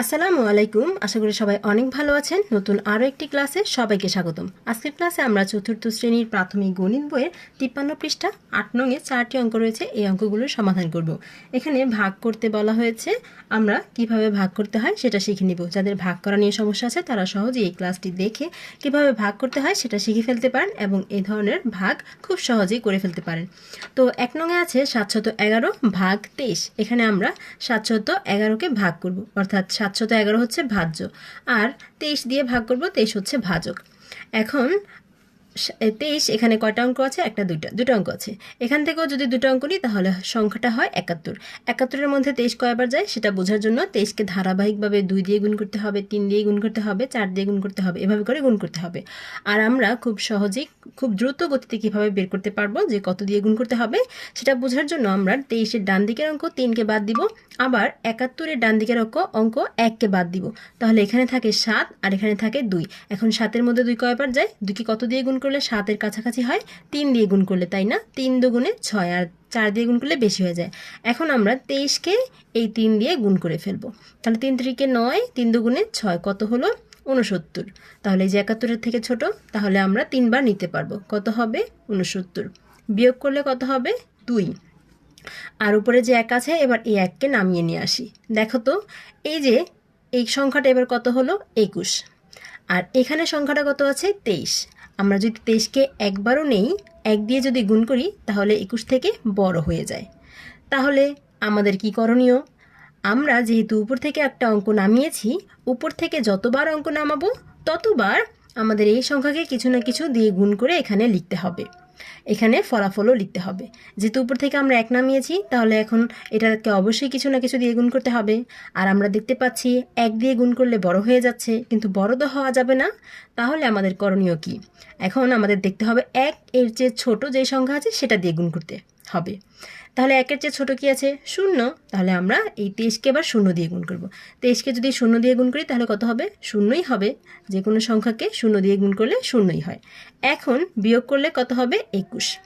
আসসালামু আলাইকুম। আশা করি সবাই অনেক ভালো আছেন। নতুন আরও একটি ক্লাসে সবাইকে স্বাগতম। আজকের ক্লাসে আমরা চতুর্থ শ্রেণির প্রাথমিক গণিত বইয়ের তিপ্পান্ন পৃষ্ঠা, আট নঙে চারটি অঙ্ক রয়েছে, এই অঙ্কগুলোর সমাধান করব। এখানে ভাগ করতে বলা হয়েছে, আমরা কীভাবে ভাগ করতে হয় সেটা শিখে নিব। যাদের ভাগ করা নিয়ে সমস্যা আছে, তারা সহজেই এই ক্লাসটি দেখে কীভাবে ভাগ করতে হয় সেটা শিখে ফেলতে পারেন এবং এই ধরনের ভাগ খুব সহজেই করে ফেলতে পারেন। তো এক নঙে আছে সাতশত এগারো ভাগ তেইশ। এখানে আমরা সাতশত এগারোকে ভাগ করব, অর্থাৎ সাতশত এগারো হচ্ছে ভাজ্য। আর তেইশ দিয়ে ভাগ করব তেইশ হচ্ছে ভাজক। এখন তেইশ, এখানে কয়টা অঙ্ক আছে? একটা, দুইটা দুটো অঙ্ক আছে। এখান থেকেও যদি দুটো অঙ্ক নিই, তাহলে সংখ্যাটা হয় একাত্তর। একাত্তরের মধ্যে তেইশ কয়বার যায়? সেটা বোঝার জন্য তেইশকে ধারাবাহিকভাবে দুই দিয়ে গুণ করতে হবে, তিন দিয়ে গুণ করতে হবে, চার দিয়ে গুণ করতে হবে, এভাবে করে গুণ করতে হবে। আর আমরা খুব সহজেই, খুব দ্রুত গতিতে কীভাবে বের করতে পারব, যে কত দিয়ে গুণ করতে হবে, সেটা বোঝার জন্য আমরা তেইশের ডান দিকের অঙ্ক তিনকে বাদ দিব, আবার একাত্তরের ডান দিকের অঙ্ক অঙ্ক এককে বাদ দিব। তাহলে এখানে থাকে সাত, আর এখানে থাকে দুই। এখন সাতের মধ্যে দুই কয়বার যায়? দুইকে কত দিয়ে গুণ করলে সাতের কাছাকাছি হয়, তিন দিয়ে গুণ করলে তাই না? তিন দুগুণে ছয় আর চার দিয়ে গুণ করলে বেশি হয়ে যায়। এখন আমরা তেইশকে এই তিন দিয়ে গুণ করে ফেলব। তাহলে তিন তিরিকে নয়, তিন দুগুণে ছয়, কত হলো? উনসত্তর তাহলে যে একাত্তরের থেকে ছোট, তাহলে আমরা তিনবার নিতে পারব। কত হবে? উনসত্তর বিয়োগ করলে কত হবে? দুই। আর উপরে যে এক আছে, এবার এই এককে নামিয়ে নিয়ে আসি। দেখো তো, এই যে এই সংখ্যাটা এবার কত হলো? একুশ। আর এখানে সংখ্যাটা কত আছে? তেইশ। আমরা যদি তেইশকে একবারও নেই, এক দিয়ে যদি গুণ করি, তাহলে একুশ থেকে বড় হয়ে যায়। তাহলে আমাদের কি করণীয়? আমরা যেহেতু উপর থেকে একটা অঙ্ক নামিয়েছি, উপর থেকে যতবার অঙ্ক নামাবো, ততবার আমাদের এই সংখ্যাকে কিছু না কিছু দিয়ে গুণ করে এখানে লিখতে হবে। এখানে ফলাফলও লিখতে হবে। যেহেতু উপর থেকে আমরা এক নামিয়েছি, তাহলে এখন এটাকে অবশ্যই কিছু না কিছু দিয়ে গুণ করতে হবে। আর আমরা দেখতে পাচ্ছি এক দিয়ে গুণ করলে বড় হয়ে যাচ্ছে, কিন্তু বড় তো হওয়া যাবে না। তাহলে আমাদের করণীয় কি? এখন আমাদের দেখতে হবে এক এর চেয়ে ছোট যে সংখ্যা আছে, সেটা দিয়ে গুণ করতে। হবে। তাহলে একের চেয়ে ছোট কি আছে? শূন্য। তাহলে আমরা এই তেইশকে এবার শূন্য দিয়ে গুণ করব। তেইশকে যদি শূন্য দিয়ে গুণ করি, তাহলে কত হবে? শূন্যই হবে। যে কোনো সংখ্যাকে শূন্য দিয়ে গুণ করলে শূন্যই হয়। এখন বিয়োগ করলে কত হবে? একুশ।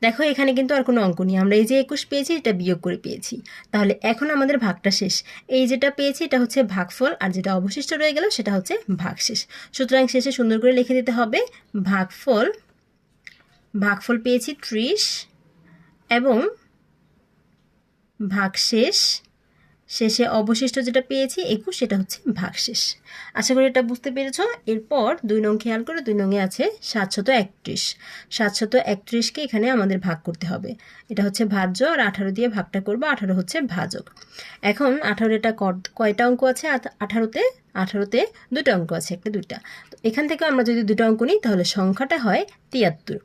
দেখো, এখানে কিন্তু আর কোনো অঙ্ক নেই। আমরা এই যে একুশ পেয়েছি, এটা বিয়োগ করে পেয়েছি। তাহলে এখন আমাদের ভাগটা শেষ। এই যেটা পেয়েছি, এটা হচ্ছে ভাগফল, আর যেটা অবশিষ্ট রয়ে গেল, সেটা হচ্ছে ভাগশেষ। সুতরাং শেষে সুন্দর করে লিখে দিতে হবে, ভাগফল ভাগফল পেয়েছি ত্রিশ এবং ভাগশেষ, শেষে অবশিষ্ট যেটা পেয়েছি, একুশ, সেটা হচ্ছে ভাগশেষ। আশা করি এটা বুঝতে পেরেছ। এরপর দুই নং খেয়াল করে, দুই নংয়ে আছে সাতশত একত্রিশ। সাতশত একত্রিশকে এখানে আমাদের ভাগ করতে হবে। এটা হচ্ছে ভাজ্য আর আঠারো দিয়ে ভাগটা করব, আঠারো হচ্ছে ভাজক। এখন আঠারো এটা কয়টা অঙ্ক আছে? আঠারোতে আঠারোতে দুটো অঙ্ক আছে, একটা দুইটা। তো এখান থেকে আমরা যদি দুটো অঙ্ক নিই, তাহলে সংখ্যাটা হয় তিয়াত্তর।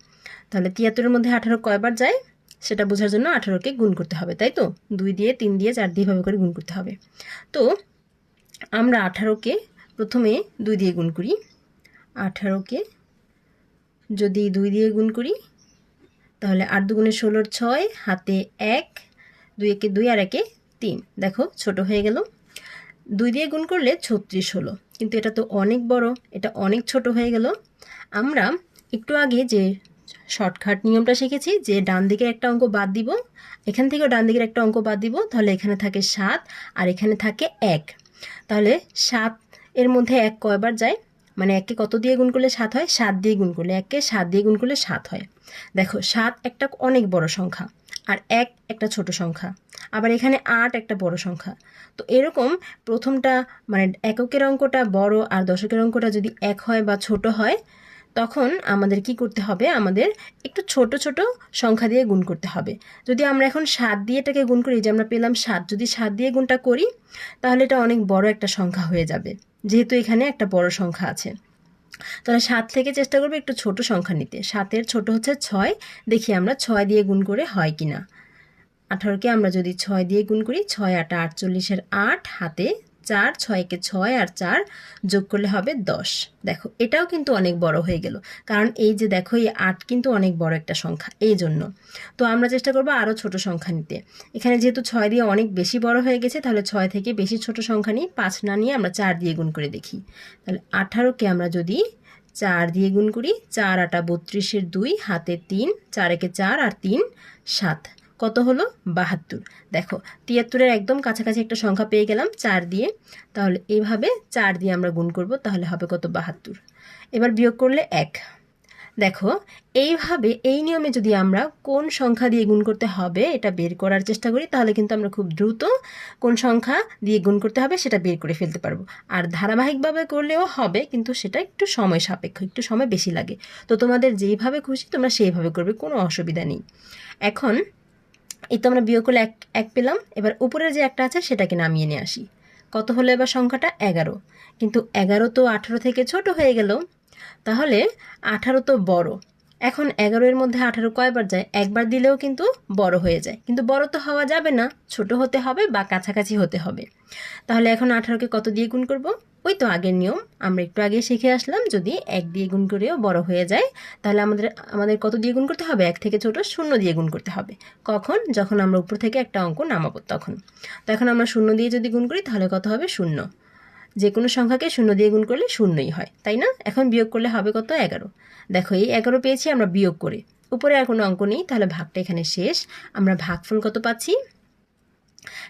তাহলে তিয়াত্তরের মধ্যে আঠারো কয়বার যায়? সেটা বোঝার জন্য আঠারোকে গুণ করতে হবে, তাই তো? দুই দিয়ে তিন দিয়ে চার দিয়ে ভাবে করে গুণ করতে হবে। তো আমরা আঠারোকে প্রথমে দুই দিয়ে গুণ করি। আঠারোকে যদি দুই দিয়ে গুণ করি, তাহলে আট দুগুণে ষোলোর ছয়, হাতে এক, দুই একে দুই আর একে তিন। দেখো, ছোট হয়ে গেল। দুই দিয়ে গুণ করলে ছত্রিশ হলো। কিন্তু এটা তো অনেক বড়, এটা অনেক ছোট হয়ে গেল। আমরা একটু আগে যে শর্টকাট নিয়মটা শিখেছি যে ডান দিকের একটা অঙ্ক বাদ দিব, এখান থেকেও ডান দিকের একটা অঙ্ক বাদ দিব, তাহলে এখানে থাকে সাত আর এখানে থাকে এক। তাহলে সাত এর মধ্যে এক কয়বার যায়? মানে এককে কত দিয়ে গুণ করলে সাত হয়? সাত দিয়ে গুণ করলে এককে সাত দিয়ে গুণ করলে সাত হয়। দেখো, সাত একটা অনেক বড় সংখ্যা আর এক একটা ছোট সংখ্যা। আবার এখানে আট একটা বড় সংখ্যা। তো এরকম প্রথমটা মানে এককের অঙ্কটা বড় আর দশকের অঙ্কটা যদি এক হয় বা ছোট হয় তখন আমাদের কি করতে হবে? আমাদের একটু ছোট ছোট সংখ্যা দিয়ে গুণ করতে হবে। যদি আমরা এখন সাত দিয়ে এটাকে গুণ করি যে আমরা পেলাম সাত, যদি সাত দিয়ে গুণটা করি, তাহলে এটা অনেক বড় একটা সংখ্যা হয়ে যাবে। যেহেতু এখানে একটা বড় সংখ্যা আছে। তাহলে সাত থেকে চেষ্টা করব একটু ছোট সংখ্যা নিতে। সাতের ছোট হচ্ছে ছয়। দেখি আমরা ছয় দিয়ে গুণ করে হয় কি না আঠারোকে আমরা যদি ছয় দিয়ে গুণ করি, ছয় আটা আটচল্লিশের আট, হাতে চার, ছয়কে ছয় আর চার যোগ করলে হবে দশ। দেখো, এটাও কিন্তু অনেক বড় হয়ে গেল। কারণ এই যে দেখো, এই আট কিন্তু অনেক বড় একটা সংখ্যা, এই জন্য। তো আমরা চেষ্টা করব আরও ছোট সংখ্যা নিতে। এখানে যেহেতু ছয় দিয়ে অনেক বেশি বড় হয়ে গেছে, তাহলে ছয় থেকে বেশি ছোট সংখ্যা নিই পাঁচ না নিয়ে আমরা চার দিয়ে গুণ করে দেখি। তাহলে আঠারোকে আমরা যদি চার দিয়ে গুণ করি, চার আটা বত্রিশের দুই, হাতে তিন চার একে চার আর তিন, সাত। কত হলো? বাহাত্তর। দেখো, তিয়াত্তরের একদম কাছাকাছি একটা সংখ্যা পেয়ে গেলাম চার দিয়ে। তাহলে এইভাবে চার দিয়ে আমরা গুণ করব, তাহলে হবে কত? বাহাত্তর। এবার বিয়োগ করলে এক। দেখো, এইভাবে এই নিয়মে যদি আমরা কোন সংখ্যা দিয়ে গুণ করতে হবে এটা বের করার চেষ্টা করি, তাহলে কিন্তু আমরা খুব দ্রুত কোন সংখ্যা দিয়ে গুণ করতে হবে সেটা বের করে ফেলতে পারব। আর ধারাবাহিকভাবে করলেও হবে, কিন্তু সেটা একটু সময় সাপেক্ষ, একটু সময় বেশি লাগে। তো তোমাদের যেইভাবে খুশি তোমরা সেইভাবে করবে, কোনো অসুবিধা নেই। এখন এই তো আমরা বিয়োগ করলে এক এক পেলাম। এবার উপরের যে একটা আছে, সেটাকে নামিয়ে নিয়ে আসি। কত হলো এবার সংখ্যাটা? এগারো। কিন্তু এগারো তো আঠারো থেকে ছোট হয়ে গেল। তাহলে আঠারো তো বড়। এখন এগারোর মধ্যে আঠারো কয়বার যায়? একবার দিলেও কিন্তু বড় হয়ে যায়। কিন্তু বড় তো হওয়া যাবে না, ছোট হতে হবে বা কাছাকাছি হতে হবে। তাহলে এখন আঠারোকে কত দিয়ে গুণ করব? ওই তো আগের নিয়ম। আমরা একটু আগে শিখে আসলাম, যদি এক দিয়ে গুণ করেও বড় হয়ে যায়, তাহলে আমাদের আমাদের কত দিয়ে গুণ করতে হবে? এক থেকে ছোট শূন্য দিয়ে গুণ করতে হবে। কখন? যখন আমরা উপর থেকে একটা অঙ্ক নামাবো তখন। তো এখন আমরা শূন্য দিয়ে যদি গুণ করি, তাহলে কত হবে? শূন্য। যে কোনো সংখ্যাকে শূন্য দিয়ে গুণ করলে শূন্যই হয়, তাই না? এখন বিয়োগ করলে হবে কত? এগারো। দেখো, এই এগারো পেয়েছি, আমরা বিয়োগ করে। উপরে আর কোনো অঙ্ক নেই, তাহলে ভাগটা এখানে শেষ। আমরা ভাগফল কত পাচ্ছি?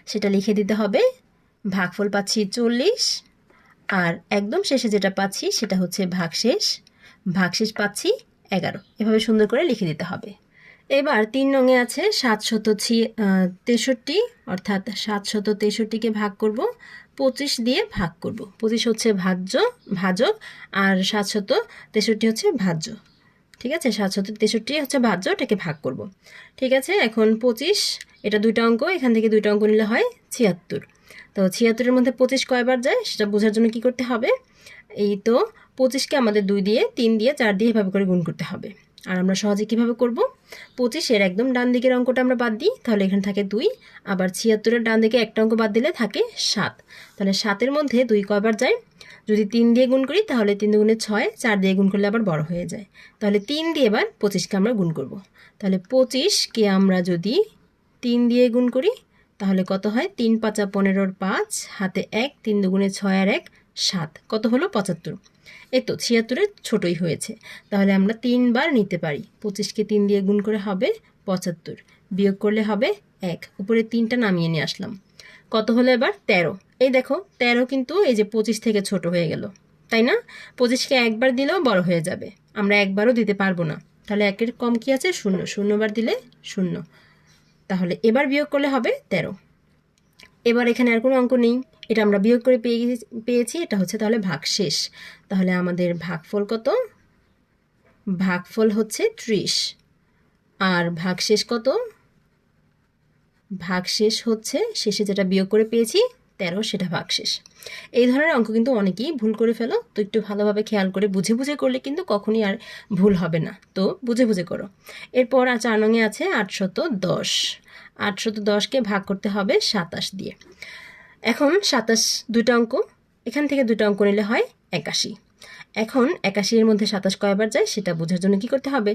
সেটা লিখে দিতে হবে। ভাগফল পাচ্ছি চল্লিশ, আর একদম শেষে যেটা পাচ্ছি সেটা হচ্ছে ভাগশেষ। ভাগশেষ পাচ্ছি এগারো। এভাবে সুন্দর করে লিখে দিতে হবে। এবার তিন রঙে আছে সাতশত ছি তেষট্টি, অর্থাৎ সাতশত তেষট্টিকে ভাগ করব, পঁচিশ দিয়ে ভাগ করব। পঁচিশ হচ্ছে ভাজ্য, ভাজক, আর সাতশত তেষট্টি হচ্ছে ভাজ্য। ঠিক আছে? সাতশত তেষট্টি হচ্ছে ভাজ্য, এটাকে ভাগ করব। ঠিক আছে? এখন পঁচিশ, এটা দুইটা অঙ্ক, এখান থেকে দুইটা অঙ্ক নিলে হয় ছিয়াত্তর। তো ছিয়াত্তরের মধ্যে পঁচিশ কয়বার যায়? সেটা বোঝার জন্য কি করতে হবে? এই তো পঁচিশকে আমাদের দুই দিয়ে, তিন দিয়ে, চার দিয়ে এভাবে করে গুণ করতে হবে। আর আমরা সহজে কীভাবে করব? পঁচিশের একদম ডান দিকের অঙ্কটা আমরা বাদ দিই, তাহলে এখানে থাকে দুই, আবার ছিয়াত্তরের ডান দিকে একটা অঙ্ক বাদ দিলে থাকে সাত। তাহলে সাতের মধ্যে দুই কয়বার যায়? যদি তিন দিয়ে গুণ করি, তাহলে তিন দুগুণে ছয়, চার দিয়ে গুণ করলে আবার বড় হয়ে যায়। তাহলে তিন দিয়ে এবার পঁচিশকে আমরা গুণ করব। তাহলে পঁচিশকে আমরা যদি তিন দিয়ে গুণ করি, তাহলে কত হয়? তিন পাঁচা পনেরোর পাঁচ, হাতে এক, তিন দুগুণে ছয় আর এক সাত। কত হলো? পঁচাত্তর। এই তো, ছিয়াত্তরের ছোটই হয়েছে। তাহলে আমরা তিনবার নিতে পারি। পঁচিশকে তিন দিয়ে গুণ করে হবে পঁচাত্তর। বিয়োগ করলে হবে এক। উপরে তিনটা নামিয়ে নিয়ে আসলাম। কত হলো এবার? তেরো। এই দেখো, তেরো কিন্তু এই যে পঁচিশ থেকে ছোট হয়ে গেল। তাই না? পঁচিশকে একবার দিলেও বড় হয়ে যাবে। আমরা একবারও দিতে পারব না। তাহলে একের কম কি আছে? শূন্য। শূন্যবার দিলে শূন্য। তাহলে এবার বিয়োগ করলে হবে তেরো। এবার এখানে আর কোনো অঙ্ক নেই। এটা আমরা বিয়োগ করে পেয়ে পেয়েছি, এটা হচ্ছে তাহলে ভাগ শেষ তাহলে আমাদের ভাগফল কত? ভাগফল হচ্ছে ত্রিশ। আর ভাগশেষ কত? ভাগশেষ হচ্ছে, শেষে যেটা বিয়োগ করে পেয়েছি, তেরো, সেটা ভাগশেষ। এই ধরনের অঙ্ক কিন্তু অনেকেই ভুল করে ফেলো, তো একটু ভালোভাবে খেয়াল করে বুঝে বুঝে করলে কিন্তু কখনই আর ভুল হবে না। তো বুঝে বুঝে করো। এরপর আর চার নঙে আছে আটশত দশ। আটশত দশকে ভাগ করতে হবে সাতাশ দিয়ে। এখন সাতাশ দুটো অঙ্ক। এখান থেকে দুটো অঙ্ক নিলে হয় একাশি। এখন একাশির মধ্যে সাতাশ কয়বার যায় সেটা বোঝার জন্য কি করতে হবে?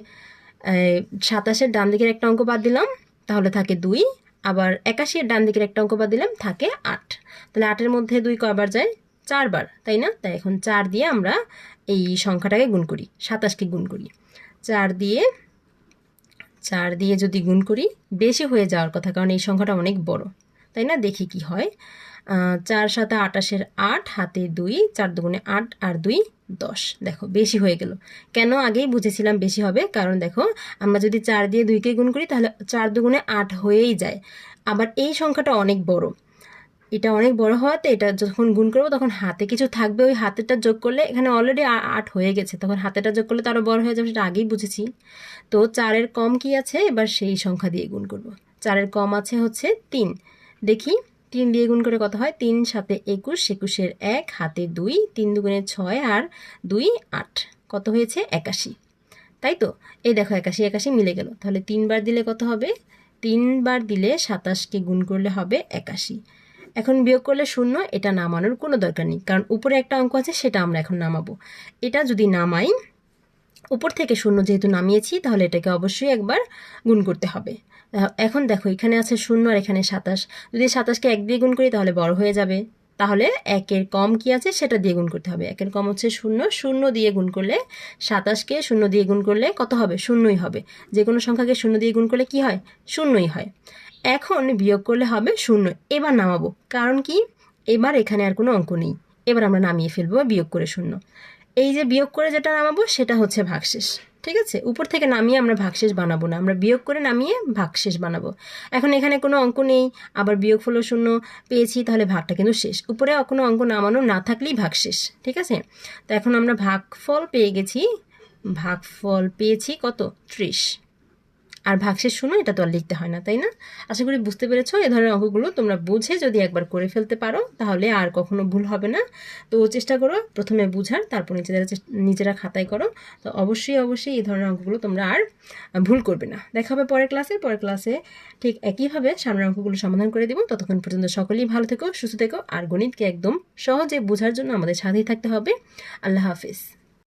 সাতাশের ডান দিকের একটা অঙ্ক বাদ দিলাম, তাহলে থাকে দুই। আবার একাশির ডান দিকের একটা অঙ্ক বাদ দিলাম, থাকে আট। তাহলে আটের মধ্যে দুই কয়বার যায়? চারবার, তাই না? তাই এখন চার দিয়ে আমরা এই সংখ্যাটাকে গুণ করি, সাতাশকে গুণ করি। চার দিয়ে চার দিয়ে যদি গুণ করি, বেশি হয়ে যাওয়ার কথা, কারণ এই সংখ্যাটা অনেক বড়। তাই না? দেখি কি হয়। চার সাথে আটাশের আট, হাতে দুই, চার দুগুণে আট আর দুই দশ। দেখো, বেশি হয়ে গেল। কেন? আগেই বুঝেছিলাম বেশি হবে। কারণ দেখো, আমরা যদি চার দিয়ে দুইকে গুণ করি, তাহলে চার দুগুণে আট হয়েই যায়। আবার এই সংখ্যাটা অনেক বড়। এটা অনেক বড় হওয়াতে এটা যখন গুণ করব, তখন হাতে কিছু থাকবে। ওই হাতেরটা যোগ করলে এখানে অলরেডি আট হয়ে গেছে। তখন হাতেটা যোগ করলে তো আরও বড় হয়ে যাবে, সেটা আগেই বুঝেছি। তো চারের কম কি আছে? এবার সেই সংখ্যা দিয়ে গুণ করব। চারের কম আছে হচ্ছে তিন। দেখি, তিন দিয়ে গুণ করে কত হয়? তিন সাথে একুশ, একুশের এক, হাতে দুই, তিন দুগুণে ছয় আর দুই, আট। কত হয়েছে? একাশি। তাই তো? এই দেখো, একাশি একাশি মিলে গেল। তাহলে তিনবার দিলে কত হবে? তিনবার দিলে সাতাশকে গুণ করলে হবে একাশি। এখন বিয়োগ করলে শূন্য, এটা নামানোর কোনো দরকার নেই। কারণ উপরে একটা অঙ্ক আছে, সেটা আমরা এখন নামাবো। এটা যদি নামাই, উপর থেকে শূন্য যেহেতু নামিয়েছি, তাহলে এটাকে অবশ্যই একবার গুণ করতে হবে। এখন দেখো, এখানে আছে শূন্য আর এখানে সাতাশ। যদি সাতাশকে এক দিয়ে গুণ করি, তাহলে বড় হয়ে যাবে। তাহলে একের কম কি আছে? সেটা দিয়ে গুণ করতে হবে। একের কম হচ্ছে শূন্য। শূন্য দিয়ে গুণ করলে সাতাশকে শূন্য দিয়ে গুণ করলে কত হবে? শূন্যই হবে। যে কোনো সংখ্যাকে শূন্য দিয়ে গুণ করলে কি হয়? শূন্যই হয়। এখন বিয়োগ করলে হবে শূন্য। এবার নামাবো। কারণ কি? এবার এখানে আর কোনো অঙ্ক নেই। এবার আমরা নামিয়ে ফেলব বিয়োগ করে শূন্য। এই যে বিয়োগ করে যেটা নামাবো, সেটা হচ্ছে ভাগশেষ। ঠিক আছে? উপর থেকে নামিয়ে আমরা ভাগশেষ বানাবো না। আমরা বিয়োগ করে নামিয়ে ভাগশেষ বানাবো। এখন এখানে কোনো অঙ্ক নেই, আবার বিয়োগ ফল শূন্য পেয়েছি, তাহলে ভাগটা কিন্তু শেষ। উপরে কোনো অঙ্ক নামানো না থাকলেই ভাগশেষ। ঠিক আছে? তো এখন আমরা ভাগফল পেয়ে গেছি। ভাগফল পেয়েছি কত? ত্রিশ। আর ভাগশেষ শূন্য এটা তো আর লিখতে হয় না, তাই না? আশা করি বুঝতে পেরেছ, এ ধরনের অঙ্কগুলো তোমরা বুঝে যদি একবার করে ফেলতে পারো, তাহলে আর কখনো ভুল হবে না। তো চেষ্টা করো, প্রথমে বুঝার, তারপর নিজেরা নিজেরা খাতায় করো। তো অবশ্যই অবশ্যই এই ধরনের অঙ্কগুলো তোমরা আর ভুল করবে না। দেখা হবে পরের ক্লাসে পরের ক্লাসে ঠিক একইভাবে সামনের অঙ্কগুলো সমাধান করে দিব। ততক্ষণ পর্যন্ত সকলেই ভালো থেকো, সুস্থ থেকো, আর গণিতকে একদম সহজে বোঝার জন্য আমাদের সাথেই থাকতে হবে। আল্লাহ হাফিজ।